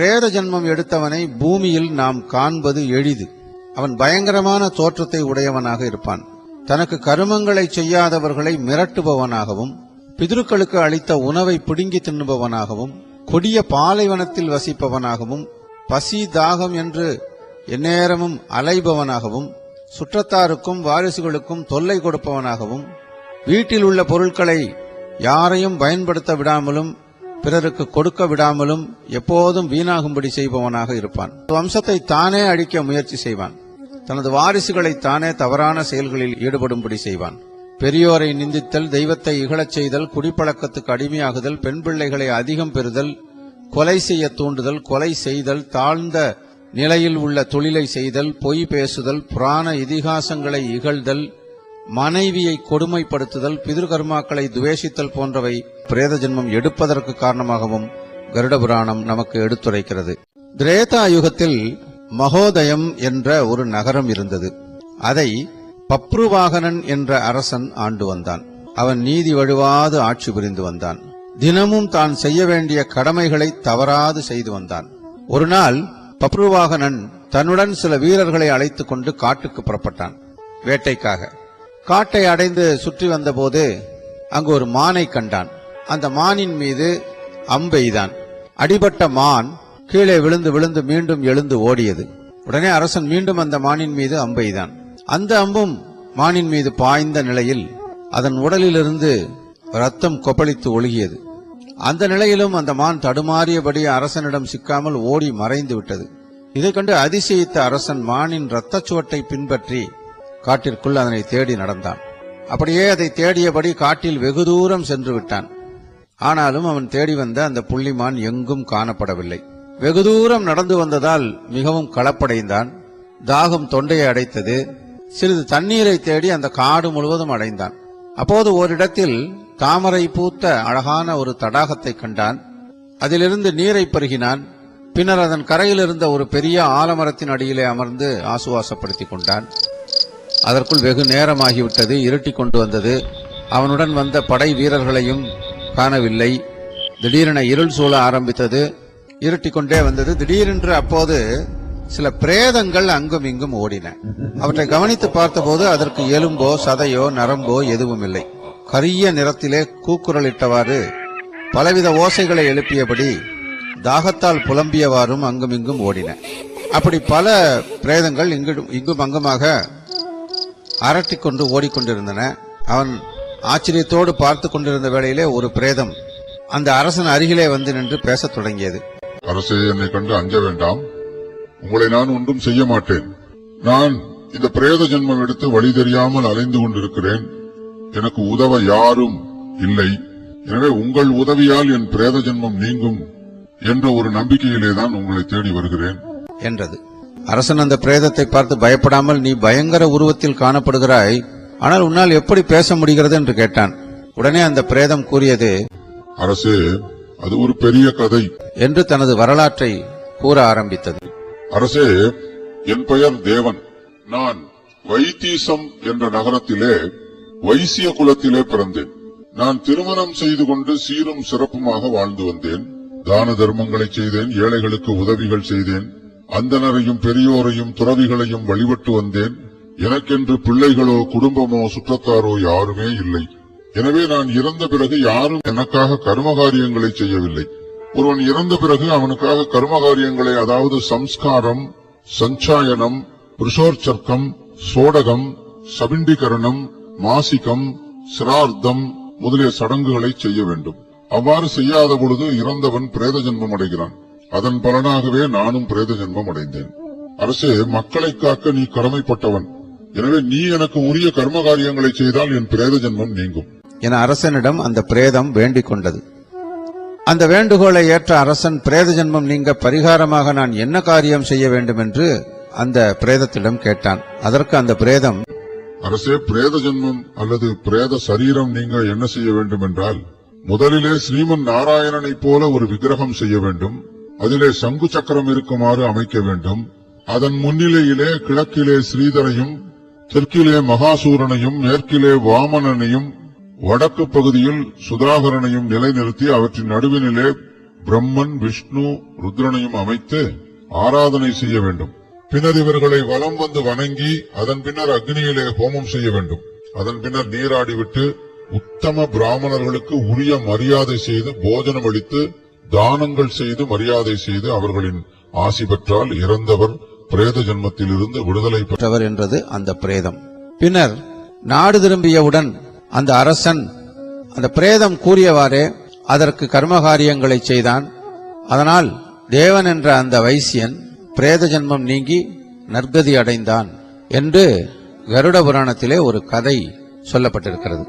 பிரேத ஜன்மம் எடுத்தவனை பூமியில் நாம் காண்பது எளிது. அவன் பயங்கரமான தோற்றத்தை உடையவனாக இருப்பான். தனக்கு கருமங்களை செய்யாதவர்களை மிரட்டுபவனாகவும் பிதுருக்களுக்கு அளித்த உணவை பிடுங்கி தின்னுபவனாகவும் கொடிய பாலைவனத்தில் வசிப்பவனாகவும் பசி தாகம் என்று எந்நேரமும் அலைபவனாகவும் சுற்றத்தாருக்கும் வாரிசுகளுக்கும் தொல்லை கொடுப்பவனாகவும் வீட்டில் உள்ள பொருட்களை யாரையும் பயன்படுத்த விடாமலும் பிறருக்கு கொடுக்க விடாமலும் எப்போதும் வீணாகும்படி செய்பவனாக இருப்பான். வம்சத்தை தானே அழிக்க முயற்சி செய்வான். தனது வாரிசுகளை தானே தவறான செயல்களில் ஈடுபடும்படி செய்வான். பெரியோரை நிந்தித்தல் தெய்வத்தை இகழச் செய்தல் குடிப்பழக்கத்துக்கு அடிமையாகுதல் பெண் பிள்ளைகளை அதிகம் பெறுதல் கொலை செய்ய தூண்டுதல் கொலை செய்தல் தாழ்ந்த நிலையில் உள்ள தொழிலை செய்தல் பொய் பேசுதல் புராண இதிகாசங்களை இகழ்தல் மனைவியை கொடுமைப்படுத்துதல் பிதிருகர்மாக்களை துவேஷித்தல் போன்றவை பிரேத ஜென்மம் எடுப்பதற்கு காரணமாகவும் கருட புராணம் நமக்கு எடுத்துரைக்கிறது. திரேதா யுகத்தில் மகோதயம் என்ற ஒரு நகரம் இருந்தது. அதை பப்ருவாகனன் என்ற அரசன் ஆண்டு வந்தான். அவன் நீதி வழுவாது ஆட்சி புரிந்து வந்தான். தினமும் தான் செய்ய வேண்டிய கடமைகளை தவறாது செய்து வந்தான். ஒரு நாள் பப்ருவாகனன் தன்னுடன் சில வீரர்களை அழைத்துக் கொண்டு காட்டுக்கு புறப்பட்டான். வேட்டைக்காக. காட்டை அடைந்து சுற்றி வந்தபோது அங்கு ஒரு மானை கண்டான். அந்த மானின் மீது அம்பெய்தான் அடிபட்ட மான் கீழே விழுந்து விழுந்து மீண்டும் எழுந்து ஓடியது. உடனே அரசன் மீண்டும் அந்த மானின் மீது அம்பெய்தான் அந்த அம்பும் மானின் மீது பாய்ந்த நிலையில் அதன் உடலிலிருந்து ரத்தம் கொப்பளித்து ஒழுகியது. அந்த நிலையிலும் அந்த மான் தடுமாறியபடி அரசனிடம் சிக்காமல் ஓடி மறைந்து விட்டது. இதைக் கண்டு அதிசயித்த அரசன் மானின் இரத்தச் சுவட்டை பின்பற்றி காட்டிற்குள் அதனை தேடி நடந்தான். அப்படியே அதை தேடியபடி காட்டில் வெகு தூரம் சென்று விட்டான். ஆனாலும் அவன் தேடி வந்த அந்த புள்ளிமான் எங்கும் காணப்படவில்லை. வெகு தூரம் நடந்து வந்ததால் மிகவும் களப்படைந்தான் தாகம் தொண்டையை அடைத்தது. சிறிது தண்ணீரை தேடி அந்த காடு முழுவதும் அடைந்தான். அப்போது ஓரிடத்தில் தாமரை பூத்த அழகான ஒரு தடாகத்தை கண்டான். அதிலிருந்து நீரை பருகினான். பின்னர் அதன் கரையில் இருந்த ஒரு பெரிய ஆலமரத்தின் அடியிலே அமர்ந்து ஆசுவாசப்படுத்திக் கொண்டான். அதற்குள் வெகு நேரமாகிவிட்டது இருட்டி கொண்டு வந்தது. அவனுடன் வந்த படை வீரர்களையும் காணவில்லை. திடீரென இருள் சூழ ஆரம்பித்தது. இருட்டி கொண்டே வந்தது. திடீரென்று அப்போது சில பிரேதங்கள் அங்கும் இங்கும் ஓடின. அவற்றை கவனித்து பார்த்தபோது அதற்கு எலும்போ சதையோ நரம்போ எதுவும் இல்லை கரிய நிறத்திலே கூக்குரலிட்டவாறு பலவித ஓசைகளை எழுப்பியபடி தாகத்தால் புலம்பியவாறும் அங்குமிங்கும் ஓடின. அப்படி பல பிரேதங்கள் இங்கும் இங்கும் அங்குமாக அரட்டிக் கொண்டு ஓடிக்கொண்டிருந்தன. அவன் ஆச்சரியத்தோடு பார்த்து கொண்டிருந்த வேளையிலே ஒரு பிரேதம் அந்த அரசன் அருகிலே வந்து நின்று பேசத் தொடங்கியது. அரசே என்னை கண்டு அஞ்ச வேண்டாம். உங்களை நான் ஒன்றும் செய்ய மாட்டேன். நான் இந்த பிரேத ஜென்மம் எடுத்து வழி தெரியாமல் அலைந்து கொண்டிருக்கிறேன். எனக்கு உதவ யாரும் இல்லை. எனவே உங்கள் உதவியால் என் பிரேத ஜென்மம் நீங்கும் என்ற ஒரு நம்பிக்கையிலே தான் உங்களை தேடி வருகிறேன். என்றது. அரசன் அந்த பிரேதத்தை பார்த்து பயப்படாமல் நீ பயங்கர உருவத்தில் காணப்படுகிறாய். ஆனால் உன்னால் எப்படி பேச முடிகிறது? என்று கேட்டான். உடனே அந்த பிரேதம் கூறியது அரசே அது ஒரு பெரிய கதை. என்று தனது வரலாற்றை கூற ஆரம்பித்தது. அரசே என் பெயர் தேவன். நான் வைத்தீசம் என்ற நகரத்திலே வைசிய குலத்திலே பிறந்தேன். நான் திருமணம் செய்து கொண்டு சீரும் சிறப்புமாக வாழ்ந்து வந்தேன். தான தர்மங்களை செய்தேன் ஏழைகளுக்கு உதவிகள் செய்தேன். அந்தனரையும் பெரியோரையும் துறவிகளையும் வழிபட்டு வந்தேன். எனக்கென்று பிள்ளைகளோ குடும்பமோ சுற்றத்தாரோ யாருமே இல்லை. எனவே நான் இறந்த பிறகு யாரும் எனக்காக கர்மகாரியங்களை செய்யவில்லை. ஒருவன் இறந்த பிறகு அவனுக்காக கர்மகாரியங்களை அதாவது சம்ஸ்காரம் சஞ்சாயனம் புருஷோர்ச்சர்க்கம் சோடகம் சபிண்டிகரணம் மாசிகம் சிரார்த்தம் முதலிய சடங்குகளை செய்ய வேண்டும். அவ்வாறு செய்யாத பொழுது இறந்தவன் பிரேத ஜென்மம் அடைகிறான். அதன் பலனாகவே நானும் பிரேத ஜென்மம் அடைந்தேன். அரசே மக்களை காக்க நீ கடமைப்பட்டவன். எனவே நீ எனக்கு உரிய கர்ம காரியங்களை செய்தால் என் பிரேத ஜென்மம் நீங்கும். என அரசனிடம் அந்த பிரேதம் வேண்டிக் கொண்டது. அந்த வேண்டுகோளை ஏற்ற அரசன் பிரேத ஜென்மம் நீங்க பரிகாரமாக நான் என்ன காரியம் செய்ய வேண்டும் என்று அந்த பிரேதத்திடம் கேட்டான். அதற்கு அந்த பிரேதம் அரசே பிரேத ஜென்மம் அல்லது பிரேத சரீரம் நீங்க என்ன செய்ய வேண்டும் என்றால் முதலிலே ஸ்ரீமன் நாராயணனைப் போல ஒரு விக்கிரகம் செய்ய வேண்டும். அதிலே சங்கு சக்கரம் இருக்குமாறு அமைக்க வேண்டும். அதன் முன்னிலையிலே கிழக்கிலே ஸ்ரீதரையும் தெற்கிலே மகாசூரனையும் மேற்கிலே வாமனனையும் வடக்கு பகுதியில் சுதாகரனையும் நிலைநிறுத்தி அவற்றின் நடுவினிலே பிரம்மன் விஷ்ணு ருத்ரனையும் அமைத்து ஆராதனை செய்ய வேண்டும். பின்னர் இவர்களை வலம் வந்து வணங்கி அதன் பின்னர் அக்னியிலே ஹோமம் செய்ய வேண்டும். அதன் பின்னர் நீராடிவிட்டு உத்தம பிராமணர்களுக்கு உரிய மரியாதை செய்து போஜனம் அளித்து தானங்கள் செய்து மரியாதை செய்து அவர்களின் ஆசி பெற்றால் இறந்தவர் பிரேத ஜென்மத்திலிருந்து விடுதலை பெற்றவர் என்றது அந்த பிரேதம். பின்னர் நாடு திரும்பியவுடன் அந்த அரசன் அந்த பிரேதம் கூறியவாறே அதற்கு கர்மகாரியங்களை செய்தான். அதனால் தேவன் என்ற அந்த வைசியன் பிரேத ஜென்மம் நீங்கி நற்கதி அடைந்தான் என்று கருட புராணத்திலே ஒரு கதை சொல்லப்பட்டிருக்கிறது.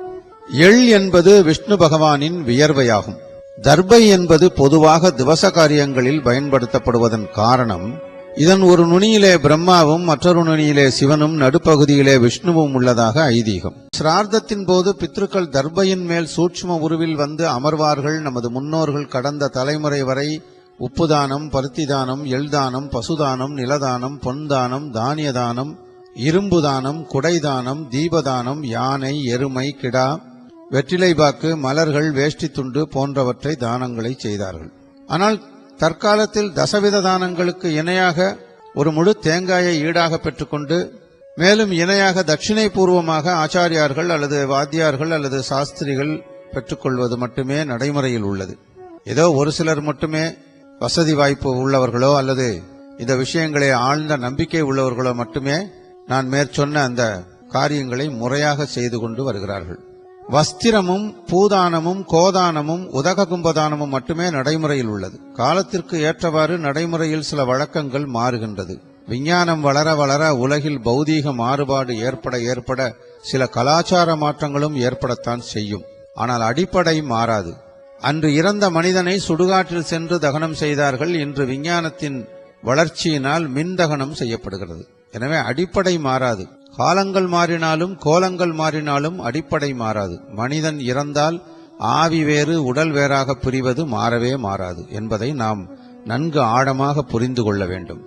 எள் என்பது விஷ்ணு பகவானின் வியர்வையாகும். தர்பை என்பது பொதுவாக திவச காரியங்களில் பயன்படுத்தப்படுவதன் காரணம் இதன் ஒரு நுனியிலே பிரம்மாவும் மற்றொரு நுனியிலே சிவனும் நடுப்பகுதியிலே விஷ்ணுவும் உள்ளதாக ஐதீகம். சிரார்த்தத்தின் போது பித்ருக்கள் தர்பையின் மேல் சூட்சும உருவில் வந்து அமர்வார்கள். நமது முன்னோர்கள் கடந்த தலைமுறை வரை உப்புதானம் பருத்திதானம் எள்தானம் பசுதானம் நிலதானம் பொன் தானம் தானிய தானம் இரும்பு தானம் தீபதானம் யானை எருமை கிடா வெற்றிலை பாக்கு மலர்கள் வேஷ்டி துண்டு போன்றவற்றை தானங்களை செய்தார்கள். ஆனால் தற்காலத்தில் தசவித தானங்களுக்கு இணையாக ஒரு முழு தேங்காயை ஈடாக பெற்றுக்கொண்டு மேலும் இணையாக தட்சிணை பூர்வமாக ஆச்சாரியார்கள் அல்லது வாத்தியார்கள் அல்லது சாஸ்திரிகள் பெற்றுக்கொள்வது மட்டுமே நடைமுறையில் உள்ளது. ஏதோ ஒரு சிலர் மட்டுமே வசதி வாய்ப்பு உள்ளவர்களோ அல்லது இந்த விஷயங்களை ஆழ்ந்த நம்பிக்கை உள்ளவர்களோ மட்டுமே நான் மேற்சொன்ன அந்த காரியங்களை முறையாக செய்து கொண்டு வருகிறார்கள். வஸ்திரமும் பூதானமும் கோதானமும் உதக கும்பதானமும் மட்டுமே நடைமுறையில் உள்ளது. காலத்திற்கு ஏற்றவாறு நடைமுறையில் சில வழக்கங்கள் மாறுகின்றது. விஞ்ஞானம் வளர வளர உலகில் பௌதீக மாறுபாடு ஏற்பட ஏற்பட சில கலாச்சார மாற்றங்களும் ஏற்படத்தான் செய்யும். ஆனால் அடிப்படை மாறாது. அன்று இறந்த மனிதனை சுடுகாட்டில் சென்று தகனம் செய்தார்கள். இன்று விஞ்ஞானத்தின் வளர்ச்சியினால் மின் தகனம் செய்யப்படுகிறது. எனவே அடிப்படை மாறாது. காலங்கள் மாறினாலும் கோலங்கள் மாறினாலும் அடிப்படை மாறாது. மனிதன் இறந்தால் ஆவி வேறு உடல் வேறாக பிரிவது மாறவே மாறாது என்பதை நாம் நன்கு ஆழமாக புரிந்து கொள்ள வேண்டும்.